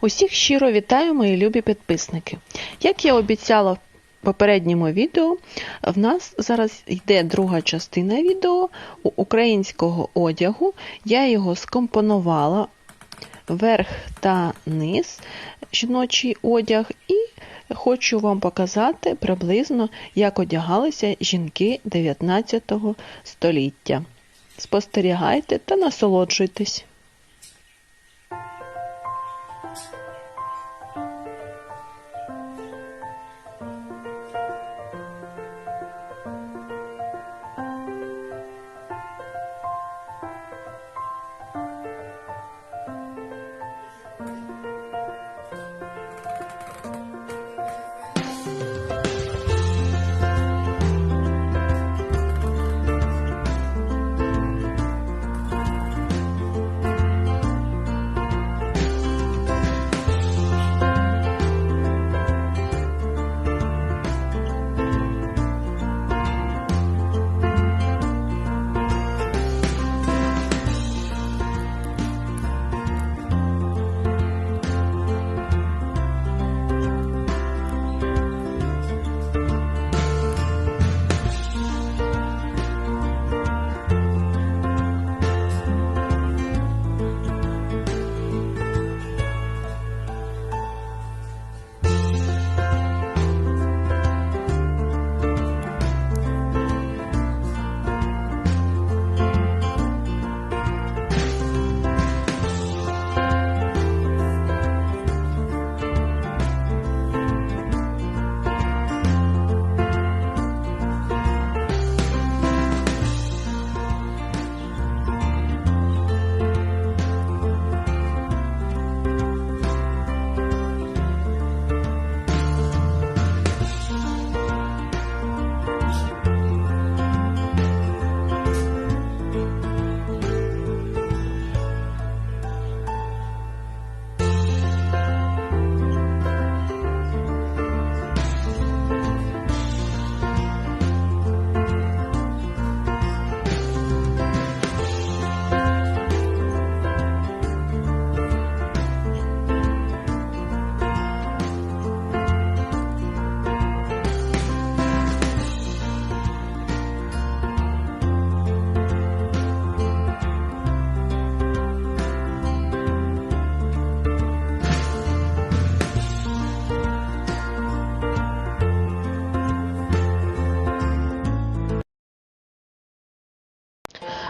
Усіх щиро вітаю, мої любі підписники. Як я обіцяла в попередньому відео, в нас зараз йде друга частина відео українського одягу. Я його скомпонувала верх та низ жіночий одяг і хочу вам показати приблизно, як одягалися жінки 19 століття. Спостерігайте та насолоджуйтесь.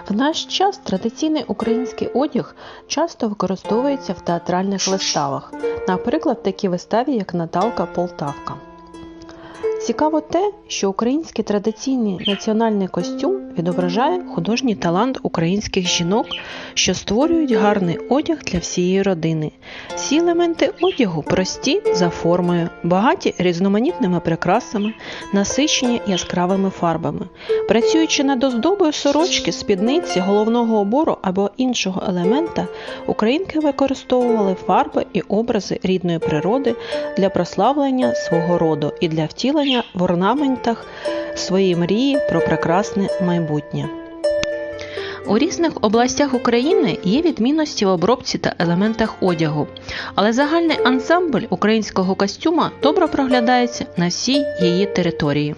В наш час традиційний український одяг часто використовується в театральних виставах, наприклад, такій виставі, як Наталка Полтавка. Цікаво те, що український традиційний національний костюм відображає художній талант українських жінок, що створюють гарний одяг для всієї родини. Всі елементи одягу прості за формою, багаті різноманітними прикрасами, насичені яскравими фарбами. Працюючи над оздобою сорочки, спідниці, головного обору або іншого елемента, українки використовували фарби і образи рідної природи для прославлення свого роду і для втілення в орнаментах свої мрії про прекрасне майбутнє. У різних областях України є відмінності в обробці та елементах одягу, але загальний ансамбль українського костюма добре проглядається на всій її території.